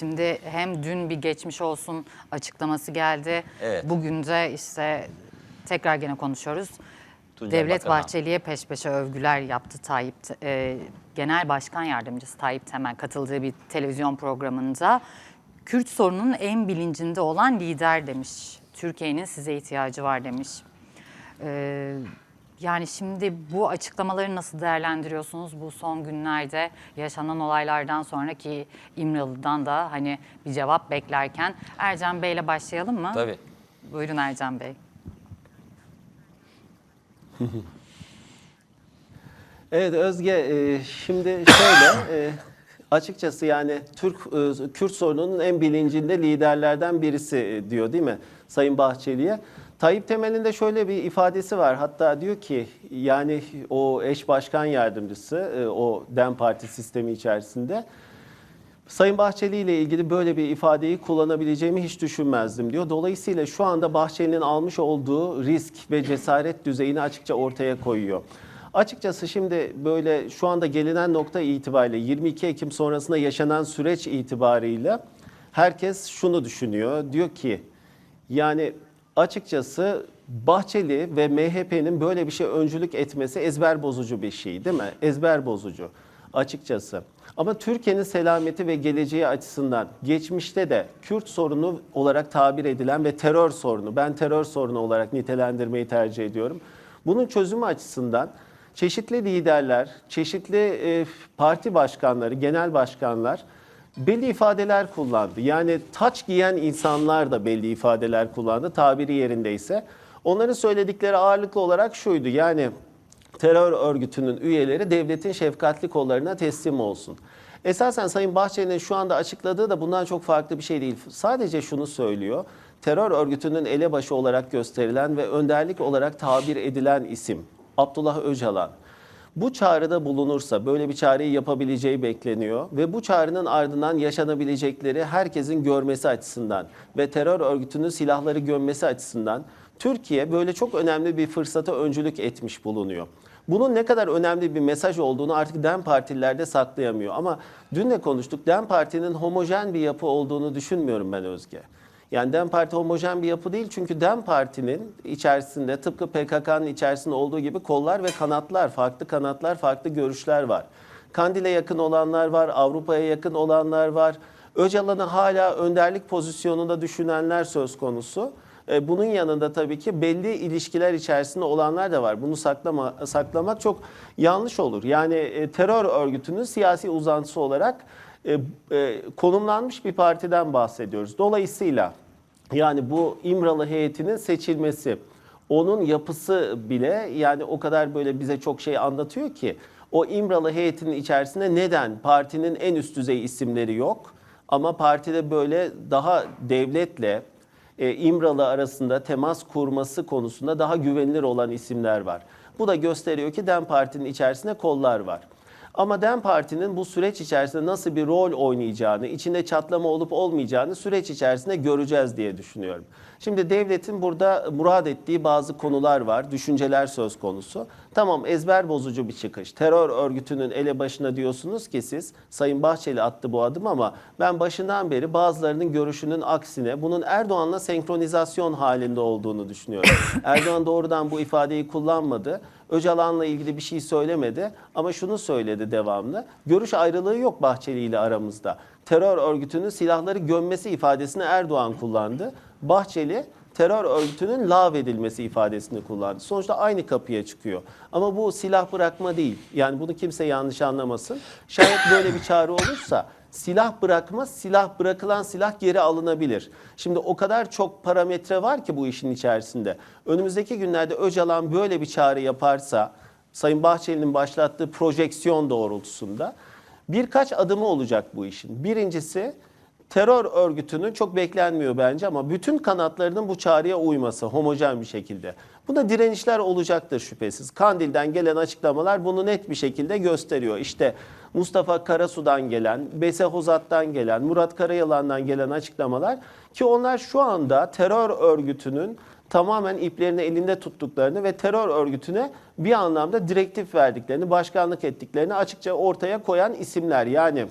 Şimdi hem dün bir geçmiş olsun açıklaması geldi. Evet. Bugün de işte tekrar gene konuşuyoruz. Tuncay Devlet Bakan'a. Bahçeli'ye peş peşe övgüler yaptı Tayyip. e, Genel Başkan Yardımcısı Tayyip Temel katıldığı bir televizyon programında Kürt sorununun en bilincinde olan lider demiş. Türkiye'nin size ihtiyacı var demiş. Ee, yani şimdi bu açıklamaları nasıl değerlendiriyorsunuz bu son günlerde yaşanan olaylardan sonraki İmralı'dan da hani bir cevap beklerken Ercan Bey'le başlayalım mı? Tabii. Buyurun Ercan Bey. Evet Özge, e, şimdi şöyle e, açıkçası yani Türk e, Kürt sorununun en bilincinde liderlerden birisi diyor değil mi Sayın Bahçeli'ye? Tayyip Temel'in de şöyle bir ifadesi var. Hatta diyor ki yani o eş başkan yardımcısı e, o DEM Parti sistemi içerisinde Sayın Bahçeli ile ilgili böyle bir ifadeyi kullanabileceğimi hiç düşünmezdim diyor. Dolayısıyla şu anda Bahçeli'nin almış olduğu risk ve cesaret düzeyini açıkça ortaya koyuyor. Açıkçası şimdi böyle şu anda gelinen nokta itibariyle 22 Ekim sonrasında yaşanan süreç itibarıyla herkes şunu düşünüyor. Diyor ki yani açıkçası Bahçeli ve MHP'nin böyle bir şey öncülük etmesi ezber bozucu bir şey değil mi? Ezber bozucu açıkçası. Ama Türkiye'nin selameti ve geleceği açısından geçmişte de Kürt sorunu olarak tabir edilen ve terör sorunu, ben terör sorunu olarak nitelendirmeyi tercih ediyorum. Bunun çözümü açısından çeşitli liderler, çeşitli e, parti başkanları, genel başkanlar belli ifadeler kullandı. Yani taç giyen insanlar da belli ifadeler kullandı tabiri yerindeyse. Onların söyledikleri ağırlıklı olarak şuydu. Yani terör örgütünün üyeleri devletin şefkatli kollarına teslim olsun. Esasen Sayın Bahçeli'nin şu anda açıkladığı da bundan çok farklı bir şey değil. Sadece şunu söylüyor. Terör örgütünün elebaşı olarak gösterilen ve önderlik olarak tabir edilen isim Abdullah Öcalan. Bu çağrıda bulunursa böyle bir çağrıyı yapabileceği bekleniyor ve bu çağrının ardından yaşanabilecekleri herkesin görmesi açısından ve terör örgütünün silahları gömmesi açısından Türkiye böyle çok önemli bir fırsata öncülük etmiş bulunuyor. Bunun ne kadar önemli bir mesaj olduğunu artık DEM partilerde saklayamıyor. Ama dün de konuştuk. DEM Parti'nin homojen bir yapı olduğunu düşünmüyorum ben Özge. Yani DEM Parti homojen bir yapı değil çünkü DEM Parti'nin içerisinde tıpkı PKK'nın içerisinde olduğu gibi kollar ve kanatlar, farklı kanatlar, farklı görüşler var. Kandil'e yakın olanlar var, Avrupa'ya yakın olanlar var. Öcalan'ı hala önderlik pozisyonunda düşünenler söz konusu. E, Bunun yanında tabii ki belli ilişkiler içerisinde olanlar da var. Bunu saklama, saklamak çok yanlış olur. Yani e, terör örgütünün siyasi uzantısı olarak e, e, konumlanmış bir partiden bahsediyoruz. Dolayısıyla yani bu İmralı heyetinin seçilmesi, onun yapısı bile yani o kadar böyle bize çok şey anlatıyor ki o İmralı heyetinin içerisinde neden partinin en üst düzey isimleri yok ama partide böyle daha devletle e, İmralı arasında temas kurması konusunda daha güvenilir olan isimler var. Bu da gösteriyor ki DEM Parti'nin içerisinde kollar var. Ama DEM Parti'nin bu süreç içerisinde nasıl bir rol oynayacağını, içinde çatlama olup olmayacağını süreç içerisinde göreceğiz diye düşünüyorum. Şimdi devletin burada murad ettiği bazı konular var, düşünceler söz konusu. Tamam ezber bozucu bir çıkış. Terör örgütünün elebaşına diyorsunuz ki siz, Sayın Bahçeli attı bu adım ama ben başından beri bazılarının görüşünün aksine bunun Erdoğan'la senkronizasyon halinde olduğunu düşünüyorum. Erdoğan doğrudan bu ifadeyi kullanmadı. Öcalan'la ilgili bir şey söylemedi ama şunu söyledi devamlı. Görüş ayrılığı yok Bahçeli ile aramızda. Terör örgütünün silahları gömmesi ifadesini Erdoğan kullandı. Bahçeli terör örgütünün lağvedilmesi ifadesini kullandı. Sonuçta aynı kapıya çıkıyor. Ama bu silah bırakma değil. Yani bunu kimse yanlış anlamasın. Şayet böyle bir çağrı olursa silah bırakma, silah bırakılan silah geri alınabilir. Şimdi o kadar çok parametre var ki bu işin içerisinde. Önümüzdeki günlerde Öcalan böyle bir çağrı yaparsa Sayın Bahçeli'nin başlattığı projeksiyon doğrultusunda birkaç adımı olacak bu işin. Birincisi terör örgütünün çok beklenmiyor bence ama bütün kanatlarının bu çağrıya uyması homojen bir şekilde. Bunda direnişler olacaktır şüphesiz. Kandil'den gelen açıklamalar bunu net bir şekilde gösteriyor. İşte Mustafa Karasu'dan gelen, Bese Hozat'tan gelen, Murat Karayalan'dan gelen açıklamalar ki onlar şu anda terör örgütünün tamamen iplerini elinde tuttuklarını ve terör örgütüne bir anlamda direktif verdiklerini, başkanlık ettiklerini açıkça ortaya koyan isimler. Yani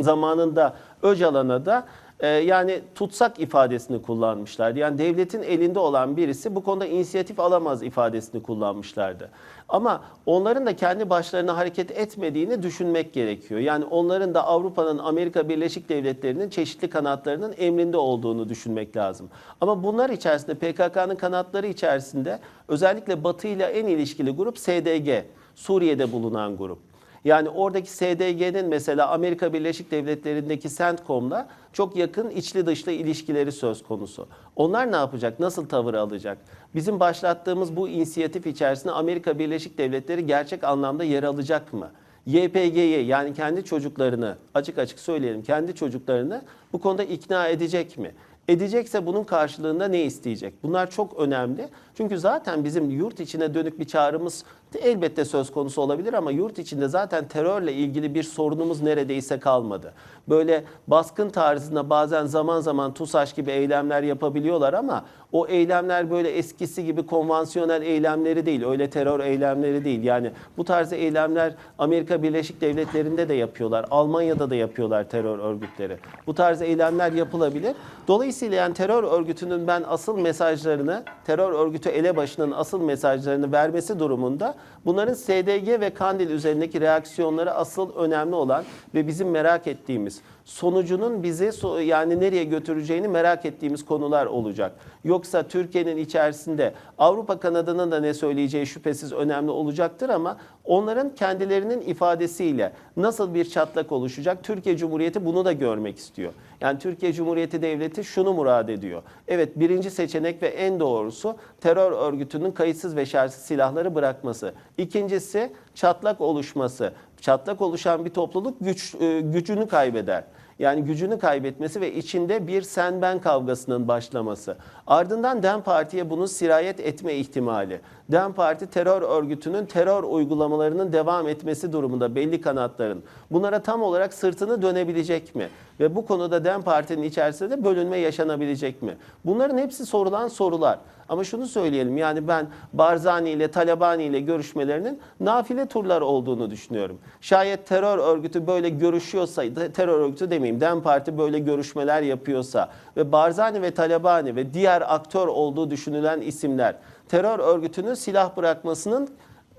zamanında Öcalan'a da e, yani tutsak ifadesini kullanmışlardı. Yani devletin elinde olan birisi bu konuda inisiyatif alamaz ifadesini kullanmışlardı. Ama onların da kendi başlarına hareket etmediğini düşünmek gerekiyor. Yani onların da Avrupa'nın, Amerika Birleşik Devletleri'nin çeşitli kanatlarının emrinde olduğunu düşünmek lazım. Ama bunlar içerisinde PKK'nın kanatları içerisinde özellikle Batı ile en ilişkili grup SDG, Suriye'de bulunan grup. Yani oradaki SDG'nin mesela Amerika Birleşik Devletleri'ndeki CENTCOM'la çok yakın içli dışlı ilişkileri söz konusu. Onlar ne yapacak? Nasıl tavır alacak? Bizim başlattığımız bu inisiyatif içerisinde Amerika Birleşik Devletleri gerçek anlamda yer alacak mı? YPG'yi yani kendi çocuklarını açık açık söyleyelim kendi çocuklarını bu konuda ikna edecek mi? Edecekse bunun karşılığında ne isteyecek? Bunlar çok önemli. Çünkü zaten bizim yurt içine dönük bir çağrımız elbette söz konusu olabilir ama yurt içinde zaten terörle ilgili bir sorunumuz neredeyse kalmadı. Böyle baskın tarzında bazen zaman zaman TUSAŞ gibi eylemler yapabiliyorlar ama o eylemler böyle eskisi gibi konvansiyonel eylemleri değil. Öyle terör eylemleri değil. Yani bu tarz eylemler Amerika Birleşik Devletleri'nde de yapıyorlar. Almanya'da da yapıyorlar terör örgütleri. Bu tarz eylemler yapılabilir. Dolayısıyla yani terör örgütünün ben asıl mesajlarını, terör örgütü elebaşının asıl mesajlarını vermesi durumunda bunların SDG ve Kandil üzerindeki reaksiyonları asıl önemli olan ve bizim merak ettiğimiz sonucunun bizi yani nereye götüreceğini merak ettiğimiz konular olacak. Yoksa Türkiye'nin içerisinde Avrupa kanadının da ne söyleyeceği şüphesiz önemli olacaktır ama onların kendilerinin ifadesiyle nasıl bir çatlak oluşacak Türkiye Cumhuriyeti bunu da görmek istiyor. Yani Türkiye Cumhuriyeti Devleti şunu murad ediyor. Evet birinci seçenek ve en doğrusu terör örgütünün kayıtsız ve şartsız silahları bırakması. İkincisi çatlak oluşması. Çatlak oluşan bir topluluk güç e, gücünü kaybeder. Yani gücünü kaybetmesi ve içinde bir sen ben kavgasının başlaması. Ardından DEM Parti'ye bunun sirayet etme ihtimali. DEM Parti terör örgütünün terör uygulamalarının devam etmesi durumunda belli kanatların. Bunlara tam olarak sırtını dönebilecek mi? Ve bu konuda DEM Parti'nin içerisinde de bölünme yaşanabilecek mi? Bunların hepsi sorulan sorular. Ama şunu söyleyelim yani ben Barzani ile Talabani ile görüşmelerinin nafile turlar olduğunu düşünüyorum. Şayet terör örgütü böyle görüşüyorsa, terör örgütü demeyeyim, DEM Parti böyle görüşmeler yapıyorsa ve Barzani ve Talabani ve diğer aktör olduğu düşünülen isimler terör örgütünün silah bırakmasının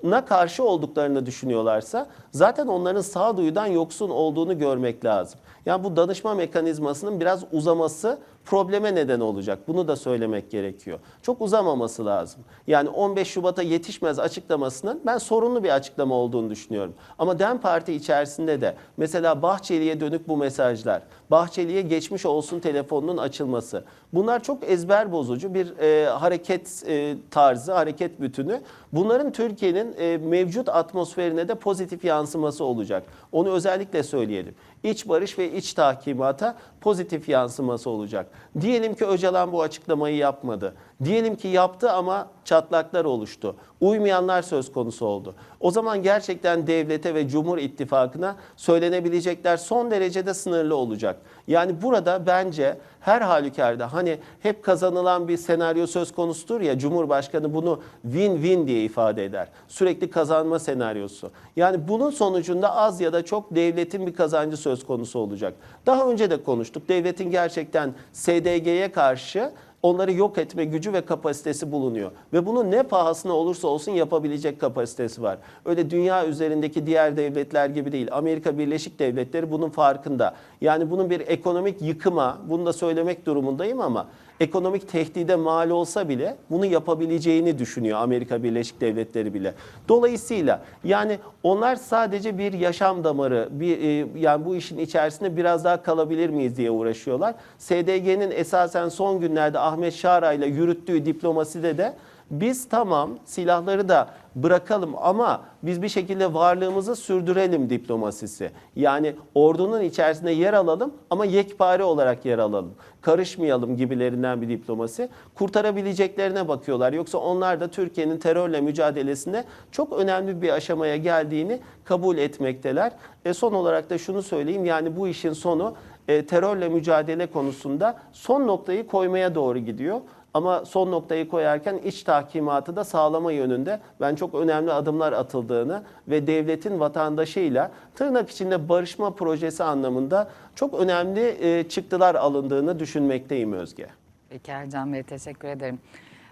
na karşı olduklarını düşünüyorlarsa zaten onların sağduyudan yoksun olduğunu görmek lazım. Yani bu danışma mekanizmasının biraz uzaması probleme neden olacak. Bunu da söylemek gerekiyor. Çok uzamaması lazım. Yani 15 Şubat'a yetişmez açıklamasının ben sorunlu bir açıklama olduğunu düşünüyorum. Ama DEM Parti içerisinde de mesela Bahçeli'ye dönük bu mesajlar, Bahçeli'ye geçmiş olsun telefonunun açılması. Bunlar çok ezber bozucu bir e, hareket e, tarzı, hareket bütünü. Bunların Türkiye'nin e, mevcut atmosferine de pozitif yansıması olacak. Onu özellikle söyleyelim. İç barış ve iç tahkimata pozitif yansıması olacak. Diyelim ki Öcalan bu açıklamayı yapmadı. Diyelim ki yaptı ama çatlaklar oluştu. Uymayanlar söz konusu oldu. O zaman gerçekten devlete ve Cumhur İttifakı'na söylenebilecekler son derecede sınırlı olacak. Yani burada bence her halükarda hani hep kazanılan bir senaryo söz konusudur ya Cumhurbaşkanı bunu win-win diye ifade eder. Sürekli kazanma senaryosu. Yani bunun sonucunda az ya da çok devletin bir kazancı söz konusu olacak. Daha önce de konuştuk. Devletin gerçekten SDG'ye karşı onları yok etme gücü ve kapasitesi bulunuyor. Ve bunu ne pahasına olursa olsun yapabilecek kapasitesi var. Öyle dünya üzerindeki diğer devletler gibi değil. Amerika Birleşik Devletleri bunun farkında. Yani bunun bir ekonomik yıkıma, bunu da söylemek durumundayım ama ekonomik tehdide mal olsa bile bunu yapabileceğini düşünüyor Amerika Birleşik Devletleri bile. Dolayısıyla yani onlar sadece bir yaşam damarı, bir e, yani bu işin içerisinde biraz daha kalabilir miyiz diye uğraşıyorlar. SDG'nin esasen son günlerde Ahmet Şara ile yürüttüğü diplomaside de biz tamam silahları da bırakalım ama biz bir şekilde varlığımızı sürdürelim diplomasisi. Yani ordunun içerisinde yer alalım ama yekpare olarak yer alalım. Karışmayalım gibilerinden bir diplomasi. Kurtarabileceklerine bakıyorlar. Yoksa onlar da Türkiye'nin terörle mücadelesinde çok önemli bir aşamaya geldiğini kabul etmekteler. E son olarak da şunu söyleyeyim yani bu işin sonu e, terörle mücadele konusunda son noktayı koymaya doğru gidiyor. Ama son noktayı koyarken iç tahkimatı da sağlama yönünde ben çok önemli adımlar atıldığını ve devletin vatandaşıyla tırnak içinde barışma projesi anlamında çok önemli e, çıktılar alındığını düşünmekteyim Özge. Peki Ercan Bey teşekkür ederim.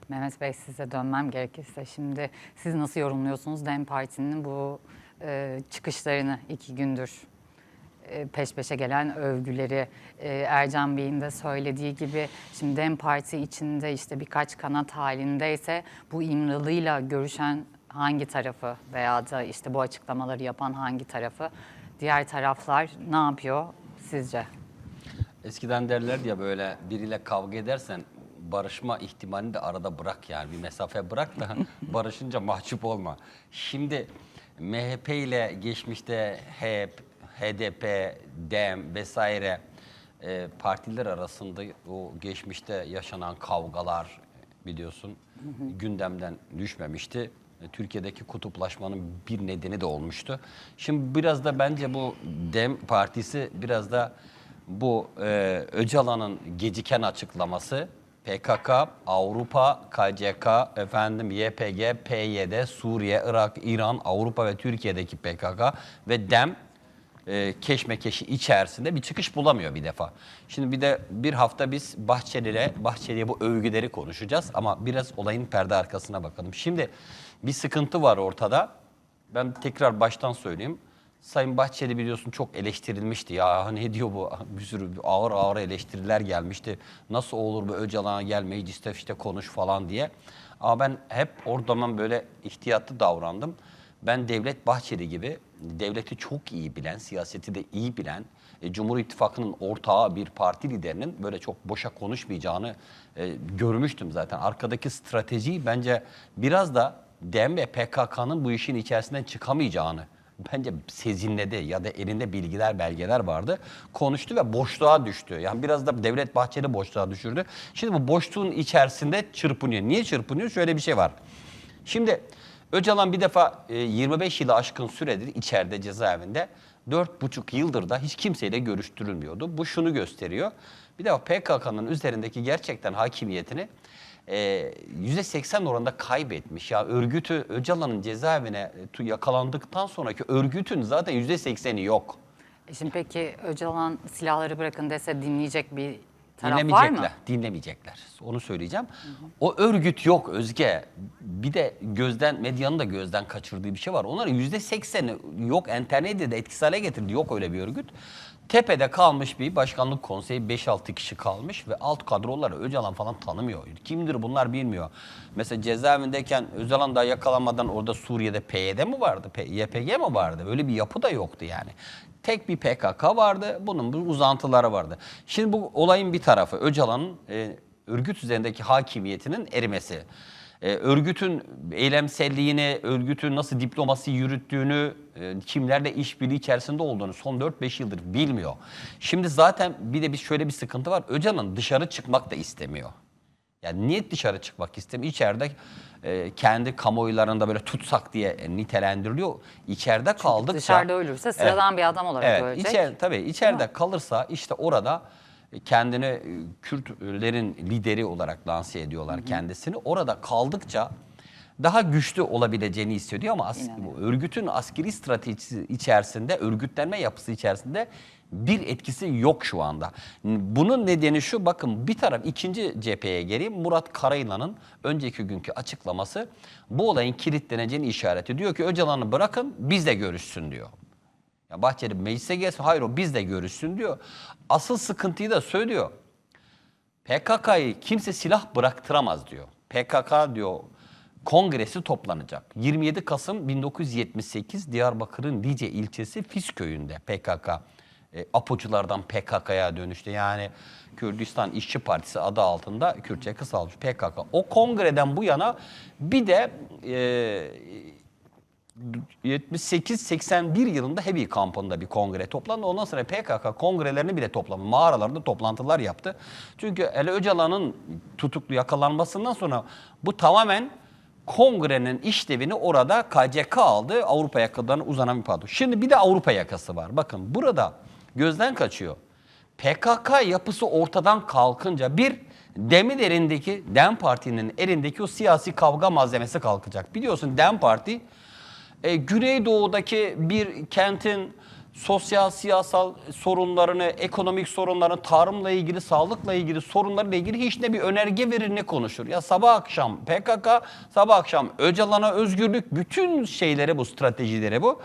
Mehmet Bey size dönmem gerekirse şimdi siz nasıl yorumluyorsunuz DEM Parti'nin bu e, çıkışlarını iki gündür peş peşe gelen övgüleri e, Ercan Bey'in de söylediği gibi şimdi DEM Parti içinde işte birkaç kanat halindeyse bu İmralı'yla görüşen hangi tarafı veya da işte bu açıklamaları yapan hangi tarafı diğer taraflar ne yapıyor sizce? Eskiden derlerdi ya böyle biriyle kavga edersen barışma ihtimalini de arada bırak yani bir mesafe bırak da barışınca mahcup olma. Şimdi MHP ile geçmişte HEP, HDP, DEM vesaire e, partiler arasında o geçmişte yaşanan kavgalar biliyorsun gündemden düşmemişti. E, Türkiye'deki kutuplaşmanın bir nedeni de olmuştu. Şimdi biraz da bence bu DEM partisi biraz da bu e, Öcalan'ın geciken açıklaması PKK, Avrupa, KCK, efendim YPG, PYD, Suriye, Irak, İran, Avrupa ve Türkiye'deki PKK ve DEM e, keşmekeşi içerisinde bir çıkış bulamıyor bir defa. Şimdi bir de bir hafta biz Bahçeli'yle, Bahçeli'ye bu övgüleri konuşacağız ama biraz olayın perde arkasına bakalım. Şimdi bir sıkıntı var ortada. Ben tekrar baştan söyleyeyim. Sayın Bahçeli biliyorsun çok eleştirilmişti. Ya ne diyor bu? Bir sürü ağır ağır eleştiriler gelmişti. Nasıl olur bu Öcalan'a gel mecliste işte konuş falan diye. Ama ben hep oradan böyle ihtiyatlı davrandım. Ben Devlet Bahçeli gibi devleti çok iyi bilen, siyaseti de iyi bilen, e, Cumhur İttifakı'nın ortağı bir parti liderinin böyle çok boşa konuşmayacağını e, görmüştüm zaten. Arkadaki strateji bence biraz da DEM ve PKK'nın bu işin içerisinden çıkamayacağını bence sezinledi ya da elinde bilgiler, belgeler vardı. Konuştu ve boşluğa düştü. Yani biraz da Devlet Bahçeli boşluğa düşürdü. Şimdi bu boşluğun içerisinde çırpınıyor. Niye çırpınıyor? Şöyle bir şey var. Şimdi Öcalan bir defa e, 25 yılı aşkın süredir içeride cezaevinde 4,5 yıldır da hiç kimseyle görüştürülmüyordu. Bu şunu gösteriyor. Bir defa PKK'nın üzerindeki gerçekten hakimiyetini e, %80 oranında kaybetmiş. Ya örgütü Öcalan'ın cezaevine e, yakalandıktan sonraki örgütün zaten %80'i yok. E Şimdi peki Öcalan silahları bırakın dese dinleyecek bir taraf var mı? Dinlemeyecekler, dinlemeyecekler. Onu söyleyeceğim. O örgüt yok Özge. Bir de gözden, medyanın da gözden kaçırdığı bir şey var. Onların yüzde sekseni yok. Enterneti de etkisiz hale getirdi. Yok öyle bir örgüt. Tepede kalmış bir başkanlık konseyi 5-6 kişi kalmış ve alt kadroları Öcalan falan tanımıyor. Kimdir bunlar bilmiyor. Mesela cezaevindeyken Öcalan daha yakalanmadan orada Suriye'de PYD mi vardı? YPG mi vardı? Öyle bir yapı da yoktu yani. Tek bir PKK vardı, bunun bu uzantıları vardı. Şimdi bu olayın bir tarafı Öcalan'ın e, örgüt üzerindeki hakimiyetinin erimesi. E, örgütün eylemselliğini, örgütün nasıl diplomasi yürüttüğünü, e, kimlerle işbirliği içerisinde olduğunu son 4-5 yıldır bilmiyor. Şimdi zaten bir de bir şöyle bir sıkıntı var. Öcalan dışarı çıkmak da istemiyor. Yani niye dışarı çıkmak istemiyor? İçeride e, kendi kamuoylarında böyle tutsak diye nitelendiriliyor. İçeride kaldıkça... Dışarıda ölürse sıradan bir adam olarak Evet, ölecek. içer, tabii içeride kalırsa işte orada kendini e, Kürtlerin lideri olarak lanse ediyorlar kendisini. Orada kaldıkça daha güçlü olabileceğini hissediyor ama as- İnanıyorum. örgütün askeri stratejisi içerisinde, örgütlenme yapısı içerisinde bir etkisi yok şu anda. Bunun nedeni şu bakın bir taraf ikinci cepheye geleyim. Murat Karayılan'ın önceki günkü açıklaması bu olayın kilitleneceğini işaret ediyor ki Öcalan'ı bırakın biz de görüşsün diyor. Ya Bahçeli meclise gelsin. Hayır o biz de görüşsün diyor. Asıl sıkıntıyı da söylüyor. PKK'yı kimse silah bıraktıramaz diyor. PKK diyor kongresi toplanacak. 27 Kasım 1978 Diyarbakır'ın Lice ilçesi Fis köyünde PKK e, apoculardan PKK'ya dönüştü. Yani Kürdistan İşçi Partisi adı altında Kürtçe kısalmış PKK. O kongreden bu yana bir de e, 78-81 yılında Hebi kampında bir kongre toplandı. Ondan sonra PKK kongrelerini bile topladı. Mağaralarında toplantılar yaptı. Çünkü Ali Öcalan'ın tutuklu yakalanmasından sonra bu tamamen kongrenin işlevini orada KCK aldı. Avrupa yakalarına uzanan bir pardon. Şimdi bir de Avrupa yakası var. Bakın burada gözden kaçıyor. PKK yapısı ortadan kalkınca bir Dem'in elindeki, Dem Parti'nin elindeki o siyasi kavga malzemesi kalkacak. Biliyorsun Dem Parti e, Güneydoğu'daki bir kentin sosyal, siyasal sorunlarını, ekonomik sorunlarını, tarımla ilgili, sağlıkla ilgili sorunlarla ilgili hiç ne bir önerge verir ne konuşur. Ya sabah akşam PKK, sabah akşam Öcalan'a özgürlük, bütün şeyleri bu, stratejileri bu.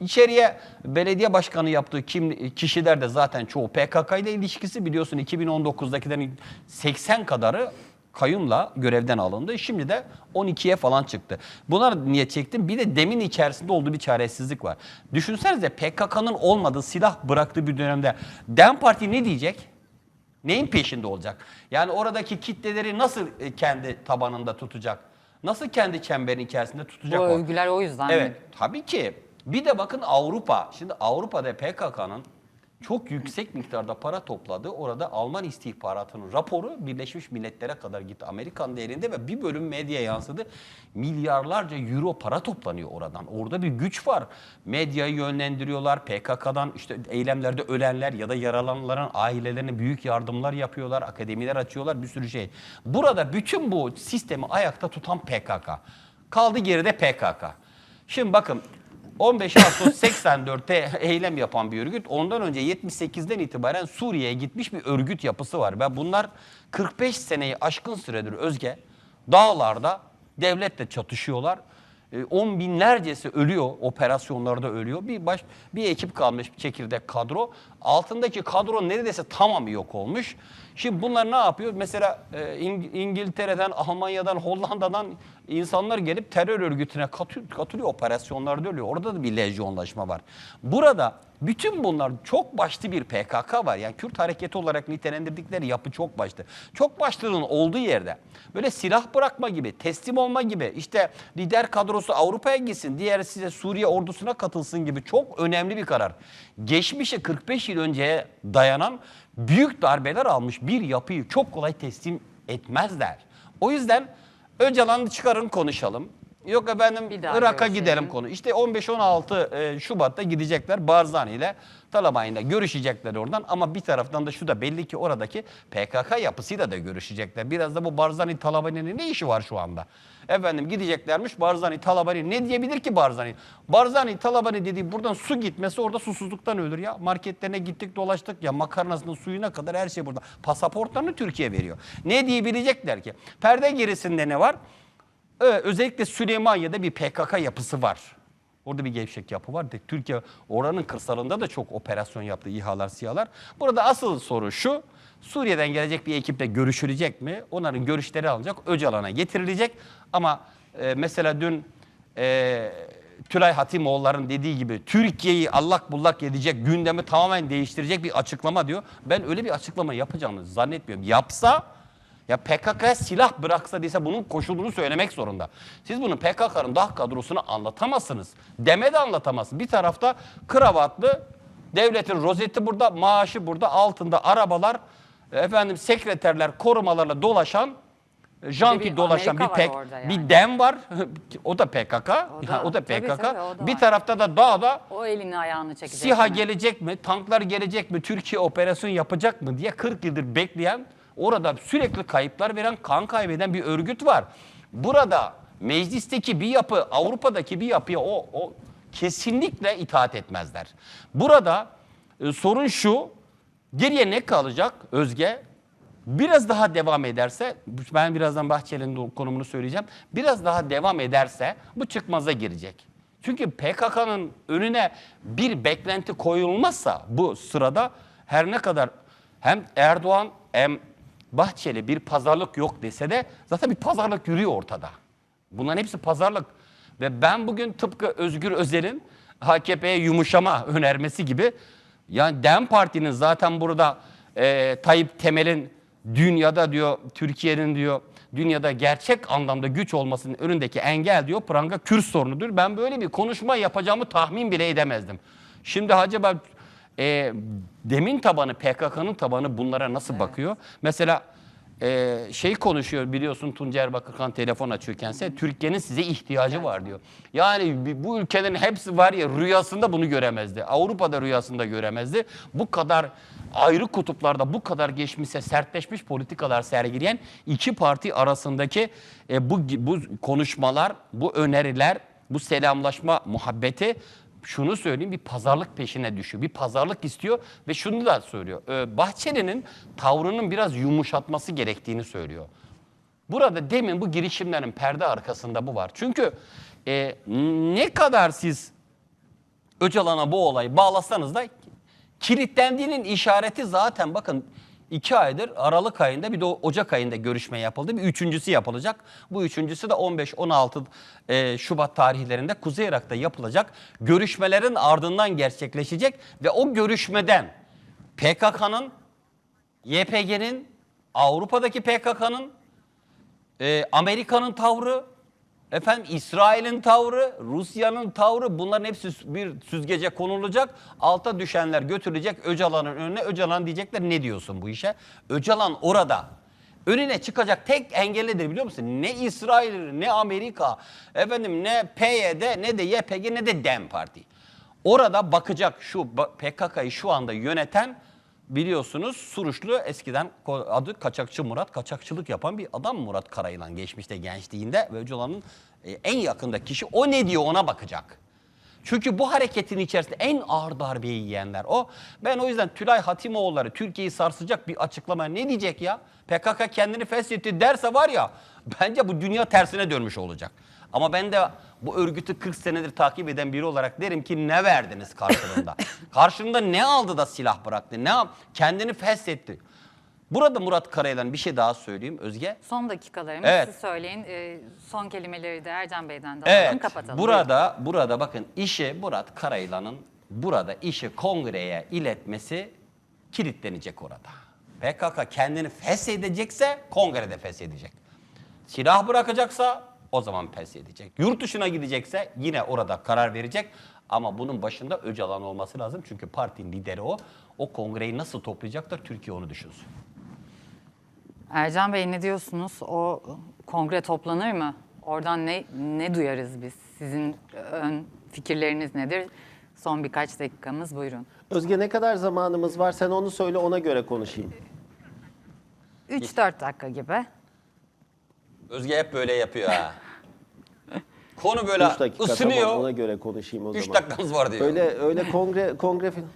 İçeriye belediye başkanı yaptığı kim, kişiler de zaten çoğu PKK ile ilişkisi biliyorsun 2019'dakilerin 80 kadarı kayyumla görevden alındı. Şimdi de 12'ye falan çıktı. Bunlar niye çektim? Bir de demin içerisinde olduğu bir çaresizlik var. Düşünsenize PKK'nın olmadığı, silah bıraktığı bir dönemde DEM Parti ne diyecek? Neyin peşinde olacak? Yani oradaki kitleleri nasıl e, kendi tabanında tutacak? Nasıl kendi çemberin içerisinde tutacak? Bu övgüler o yüzden mi? Evet tabii ki. Bir de bakın Avrupa. Şimdi Avrupa'da PKK'nın çok yüksek miktarda para topladığı orada Alman istihbaratının raporu Birleşmiş Milletler'e kadar gitti. Amerikan değerinde ve bir bölüm medya yansıdı. Milyarlarca euro para toplanıyor oradan. Orada bir güç var. Medyayı yönlendiriyorlar. PKK'dan işte eylemlerde ölenler ya da yaralananların ailelerine büyük yardımlar yapıyorlar. Akademiler açıyorlar bir sürü şey. Burada bütün bu sistemi ayakta tutan PKK. Kaldı geride PKK. Şimdi bakın 15 Ağustos 84'te eylem yapan bir örgüt. Ondan önce 78'den itibaren Suriye'ye gitmiş bir örgüt yapısı var. Ve bunlar 45 seneyi aşkın süredir Özge dağlarda devletle çatışıyorlar. E, binlercesi ölüyor, operasyonlarda ölüyor. Bir baş, bir ekip kalmış çekirdek kadro. Altındaki kadro neredeyse tamamı yok olmuş. Şimdi bunlar ne yapıyor? Mesela e, İng- İngiltere'den, Almanya'dan, Hollanda'dan insanlar gelip terör örgütüne katı- katılıyor, operasyonlarda ölüyor. Orada da bir lejyonlaşma var. Burada bütün bunlar çok başlı bir PKK var. Yani Kürt hareketi olarak nitelendirdikleri yapı çok başlı. Çok başlılığın olduğu yerde böyle silah bırakma gibi, teslim olma gibi, işte lider kadrosu Avrupa'ya gitsin, diğer size Suriye ordusuna katılsın gibi çok önemli bir karar. Geçmişe 45 yıl önceye dayanan büyük darbeler almış bir yapıyı çok kolay teslim etmezler. O yüzden Öcalan'ı çıkarın konuşalım. Yok efendim Irak'a gidelim konu. İşte 15-16 e, Şubat'ta gidecekler Barzani ile Taliban ile görüşecekler oradan ama bir taraftan da şu da belli ki oradaki PKK yapısıyla da görüşecekler. Biraz da bu Barzani Talabani'nin ne işi var şu anda? Efendim gideceklermiş Barzani Talabani ne diyebilir ki Barzani? Barzani Talabani dediği buradan su gitmesi orada susuzluktan ölür ya. Marketlerine gittik dolaştık ya makarnasının suyuna kadar her şey burada. Pasaportlarını Türkiye veriyor. Ne diyebilecekler ki? Perde gerisinde ne var? Evet, özellikle Süleymaniye'de bir PKK yapısı var. Orada bir gevşek yapı var. Türkiye oranın kırsalında da çok operasyon yaptı İHA'lar, SİHA'lar. Burada asıl soru şu. Suriye'den gelecek bir ekiple görüşülecek mi? Onların görüşleri alınacak, Öcalan'a getirilecek. Ama e, mesela dün e, Tülay Hatimoğulların dediği gibi Türkiye'yi allak bullak edecek, gündemi tamamen değiştirecek bir açıklama diyor. Ben öyle bir açıklama yapacağını zannetmiyorum. Yapsa ya PKK'ya silah bıraksa dese bunun koşulunu söylemek zorunda. Siz bunu PKK'nın DAH kadrosunu anlatamazsınız. Deme de anlatamazsınız. Bir tarafta kravatlı, devletin rozeti burada, maaşı burada, altında arabalar, efendim sekreterler, korumalarla dolaşan, janti bir dolaşan bir, Amerika pek, yani. bir dem var. o da PKK. O da- o da tabii, PKK. tabii, o da bir var. tarafta da dağda O elini ayağını çekecek. SİHA mi? gelecek mi? Tanklar gelecek mi? Türkiye operasyon yapacak mı diye 40 yıldır bekleyen, orada sürekli kayıplar veren, kan kaybeden bir örgüt var. Burada meclisteki bir yapı, Avrupa'daki bir yapıya o, o kesinlikle itaat etmezler. Burada e, sorun şu, geriye ne kalacak Özge? Biraz daha devam ederse, ben birazdan Bahçeli'nin konumunu söyleyeceğim. Biraz daha devam ederse bu çıkmaza girecek. Çünkü PKK'nın önüne bir beklenti koyulmazsa bu sırada her ne kadar hem Erdoğan hem Bahçeli bir pazarlık yok dese de zaten bir pazarlık yürüyor ortada. Bunların hepsi pazarlık. Ve ben bugün tıpkı Özgür Özel'in AKP'ye yumuşama önermesi gibi yani DEM Parti'nin zaten burada e, Tayyip Temel'in dünyada diyor Türkiye'nin diyor dünyada gerçek anlamda güç olmasının önündeki engel diyor pranga Kürt sorunudur. Ben böyle bir konuşma yapacağımı tahmin bile edemezdim. Şimdi acaba e, demin tabanı PKK'nın tabanı bunlara nasıl bakıyor? Mesela e, şey konuşuyor biliyorsun Tuncer Bakırkan telefon açıyor kendisine. Türkiye'nin size ihtiyacı var diyor. Yani bu ülkelerin hepsi var ya rüyasında bunu göremezdi. Avrupa'da rüyasında göremezdi. Bu kadar ayrı kutuplarda bu kadar geçmişse sertleşmiş politikalar sergileyen iki parti arasındaki e, bu bu konuşmalar, bu öneriler, bu selamlaşma muhabbeti şunu söyleyeyim bir pazarlık peşine düşüyor. Bir pazarlık istiyor ve şunu da söylüyor. Ee, Bahçeli'nin tavrının biraz yumuşatması gerektiğini söylüyor. Burada demin bu girişimlerin perde arkasında bu var. Çünkü e, ne kadar siz Öcalan'a bu olayı bağlasanız da kilitlendiğinin işareti zaten bakın iki aydır Aralık ayında bir de Ocak ayında görüşme yapıldı. Bir üçüncüsü yapılacak. Bu üçüncüsü de 15-16 e, Şubat tarihlerinde Kuzey Irak'ta yapılacak. Görüşmelerin ardından gerçekleşecek ve o görüşmeden PKK'nın, YPG'nin, Avrupa'daki PKK'nın, e, Amerika'nın tavrı, efendim İsrail'in tavrı, Rusya'nın tavrı bunların hepsi bir süzgece konulacak. Alta düşenler götürülecek Öcalan'ın önüne. Öcalan diyecekler ne diyorsun bu işe? Öcalan orada önüne çıkacak tek engel nedir biliyor musun? Ne İsrail, ne Amerika, efendim ne PYD, ne de YPG, ne de DEM Parti. Orada bakacak şu PKK'yı şu anda yöneten biliyorsunuz Suruçlu eskiden adı Kaçakçı Murat. Kaçakçılık yapan bir adam Murat Karayılan geçmişte gençliğinde ve Öcalan'ın e, en yakında kişi o ne diyor ona bakacak. Çünkü bu hareketin içerisinde en ağır darbeyi yiyenler o. Ben o yüzden Tülay Hatimoğulları Türkiye'yi sarsacak bir açıklama ne diyecek ya? PKK kendini feshetti derse var ya bence bu dünya tersine dönmüş olacak. Ama ben de bu örgütü 40 senedir takip eden biri olarak derim ki ne verdiniz karşılığında? karşılığında ne aldı da silah bıraktı? Ne yap- kendini feshetti? Burada Murat Karayılan bir şey daha söyleyeyim Özge. Son dakikalarımız Evet. siz söyleyin. Ee, son kelimeleri de Ercan Bey'den de alalım Evet. kapatalım. Burada burada bakın işi Murat Karayılan'ın burada işi kongreye iletmesi kilitlenecek orada. PKK kendini feshedecekse kongrede feshedecek. Silah bırakacaksa o zaman feshedecek. Yurt dışına gidecekse yine orada karar verecek. Ama bunun başında Öcalan olması lazım. Çünkü partinin lideri o. O kongreyi nasıl toplayacak da Türkiye onu düşünsün. Ercan Bey ne diyorsunuz? O kongre toplanır mı? Oradan ne ne duyarız biz? Sizin ön fikirleriniz nedir? Son birkaç dakikamız buyurun. Özge ne kadar zamanımız var sen onu söyle ona göre konuşayım. 3-4 dakika gibi. Özge hep böyle yapıyor ha. Konu böyle 3 dakika ısınıyor. tamam ona göre konuşayım o 3 zaman. dakikamız var diyor. Öyle öyle kongre kongre falan.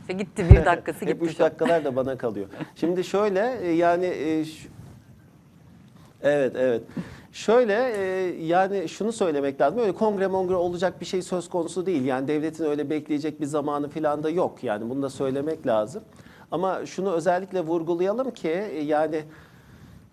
İşte gitti bir dakikası Hep gitti. 3 çok. dakikalar da bana kalıyor. Şimdi şöyle e, yani e, Evet evet. Şöyle e, yani şunu söylemek lazım. Öyle kongre mongre olacak bir şey söz konusu değil. Yani devletin öyle bekleyecek bir zamanı falan da yok. Yani bunu da söylemek lazım. Ama şunu özellikle vurgulayalım ki e, yani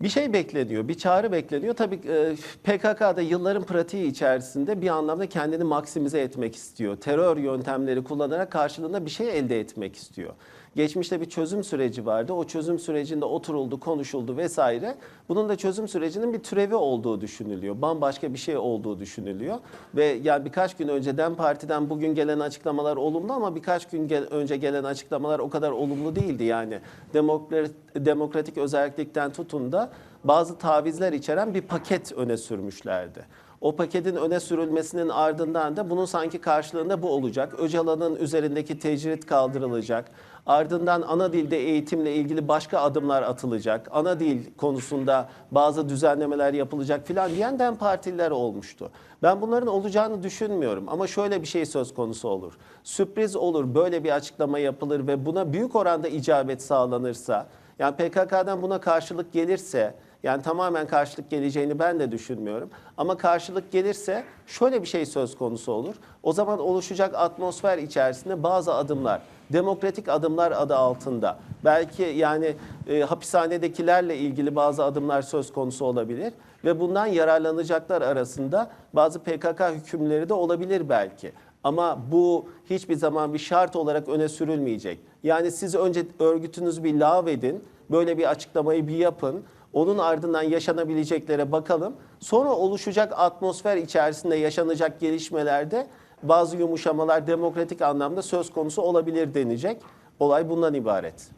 bir şey bekleniyor, bir çağrı bekleniyor. Tabii e, PKK'da yılların pratiği içerisinde bir anlamda kendini maksimize etmek istiyor. Terör yöntemleri kullanarak karşılığında bir şey elde etmek istiyor. Geçmişte bir çözüm süreci vardı. O çözüm sürecinde oturuldu, konuşuldu vesaire. Bunun da çözüm sürecinin bir türevi olduğu düşünülüyor. Bambaşka bir şey olduğu düşünülüyor. Ve yani birkaç gün önce DEM Parti'den bugün gelen açıklamalar olumlu ama birkaç gün gel- önce gelen açıklamalar o kadar olumlu değildi. Yani demokrat, demokratik özellikten tutun da bazı tavizler içeren bir paket öne sürmüşlerdi. O paketin öne sürülmesinin ardından da bunun sanki karşılığında bu olacak. Öcalan'ın üzerindeki tecrit kaldırılacak. Ardından ana dilde eğitimle ilgili başka adımlar atılacak. Ana dil konusunda bazı düzenlemeler yapılacak filan diyen DEM olmuştu. Ben bunların olacağını düşünmüyorum ama şöyle bir şey söz konusu olur. Sürpriz olur böyle bir açıklama yapılır ve buna büyük oranda icabet sağlanırsa yani PKK'dan buna karşılık gelirse yani tamamen karşılık geleceğini ben de düşünmüyorum. Ama karşılık gelirse şöyle bir şey söz konusu olur. O zaman oluşacak atmosfer içerisinde bazı adımlar, demokratik adımlar adı altında. Belki yani e, hapishanedekilerle ilgili bazı adımlar söz konusu olabilir. Ve bundan yararlanacaklar arasında bazı PKK hükümleri de olabilir belki. Ama bu hiçbir zaman bir şart olarak öne sürülmeyecek. Yani siz önce örgütünüzü bir lağvedin, böyle bir açıklamayı bir yapın. Onun ardından yaşanabileceklere bakalım. Sonra oluşacak atmosfer içerisinde yaşanacak gelişmelerde bazı yumuşamalar demokratik anlamda söz konusu olabilir denecek. Olay bundan ibaret.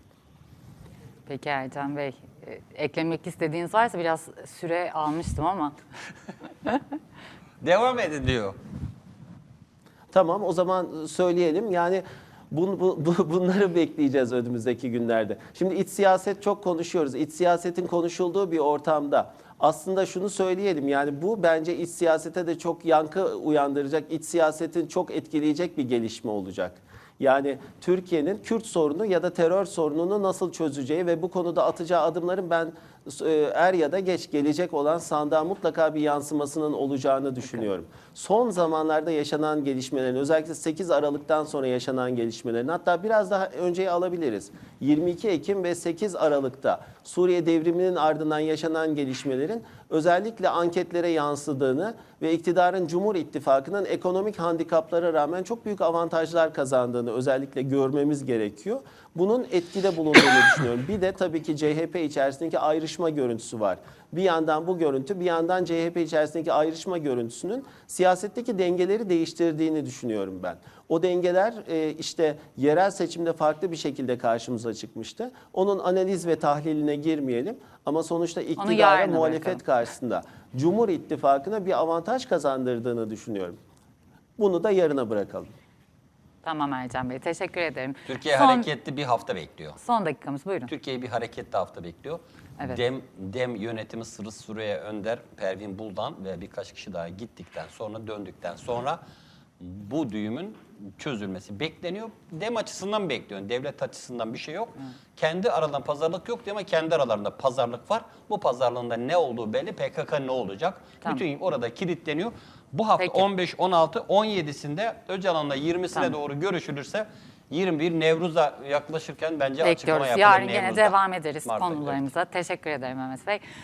Peki Ercan Bey, e, eklemek istediğiniz varsa biraz süre almıştım ama. Devam edin diyor. Tamam o zaman söyleyelim. Yani bun, bu, bu- bunları bekleyeceğiz önümüzdeki günlerde. Şimdi iç siyaset çok konuşuyoruz. İç siyasetin konuşulduğu bir ortamda aslında şunu söyleyelim. Yani bu bence iç siyasete de çok yankı uyandıracak, iç siyasetin çok etkileyecek bir gelişme olacak. Yani Türkiye'nin Kürt sorunu ya da terör sorununu nasıl çözeceği ve bu konuda atacağı adımların ben er ya da geç gelecek olan sandığa mutlaka bir yansımasının olacağını düşünüyorum. Son zamanlarda yaşanan gelişmelerin özellikle 8 Aralık'tan sonra yaşanan gelişmelerin hatta biraz daha önceye alabiliriz. 22 Ekim ve 8 Aralık'ta Suriye devriminin ardından yaşanan gelişmelerin özellikle anketlere yansıdığını ve iktidarın Cumhur İttifakı'nın ekonomik handikaplara rağmen çok büyük avantajlar kazandığını özellikle görmemiz gerekiyor. Bunun etkide bulunduğunu düşünüyorum. Bir de tabii ki CHP içerisindeki ayrışma görüntüsü var. Bir yandan bu görüntü, bir yandan CHP içerisindeki ayrışma görüntüsünün siyasetteki dengeleri değiştirdiğini düşünüyorum ben. O dengeler e, işte yerel seçimde farklı bir şekilde karşımıza çıkmıştı. Onun analiz ve tahliline girmeyelim ama sonuçta iktidara muhalefet bırakalım. karşısında Cumhur İttifakı'na bir avantaj kazandırdığını düşünüyorum. Bunu da yarına bırakalım. Tamam Ercan Bey, teşekkür ederim. Türkiye son, hareketli bir hafta bekliyor. Son dakikamız, buyurun. Türkiye bir hareketli hafta bekliyor. Evet. Dem, Dem yönetimi Sırrı Süreyya Önder, Pervin Buldan ve birkaç kişi daha gittikten sonra döndükten sonra bu düğümün çözülmesi bekleniyor. Dem açısından bekliyor. Devlet açısından bir şey yok. Kendi aralarında pazarlık yok diyor ama kendi aralarında pazarlık var. Bu pazarlığında ne olduğu belli. PKK ne olacak? Tamam. Bütün orada kilitleniyor. Bu hafta Peki. 15, 16, 17'sinde Öcalan'la 20'sine Tamam. doğru görüşülürse 21 Nevruz'a yaklaşırken bence açıklama Bekliyoruz. yapılır Yarın yine devam ederiz Mart ayında. konularımıza. Teşekkür ederim Mehmet Bey.